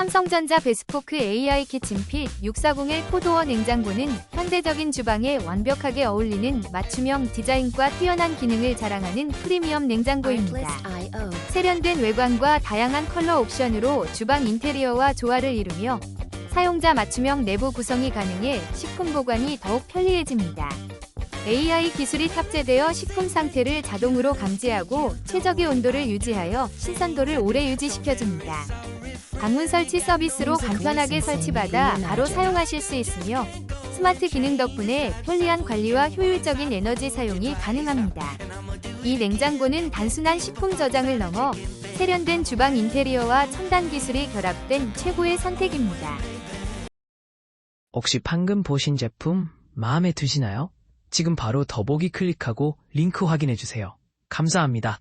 삼성전자 베스포크 AI 키친핏 6401 포도어 냉장고는 현대적인 주방에 완벽하게 어울리는 맞춤형 디자인과 뛰어난 기능을 자랑하는 프리미엄 냉장고입니다. 세련된 외관과 다양한 컬러 옵션으로 주방 인테리어와 조화를 이루며 사용자 맞춤형 내부 구성이 가능해 식품 보관이 더욱 편리해집니다. AI 기술이 탑재되어 식품 상태를 자동으로 감지하고 최적의 온도를 유지하여 신선도를 오래 유지시켜줍니다. 방문 설치 서비스로 간편하게 설치받아 바로 사용하실 수 있으며 스마트 기능 덕분에 편리한 관리와 효율적인 에너지 사용이 가능합니다. 이 냉장고는 단순한 식품 저장을 넘어 세련된 주방 인테리어와 첨단 기술이 결합된 최고의 선택입니다. 혹시 방금 보신 제품 마음에 드시나요? 지금 바로 더보기 클릭하고 링크 확인해 주세요. 감사합니다.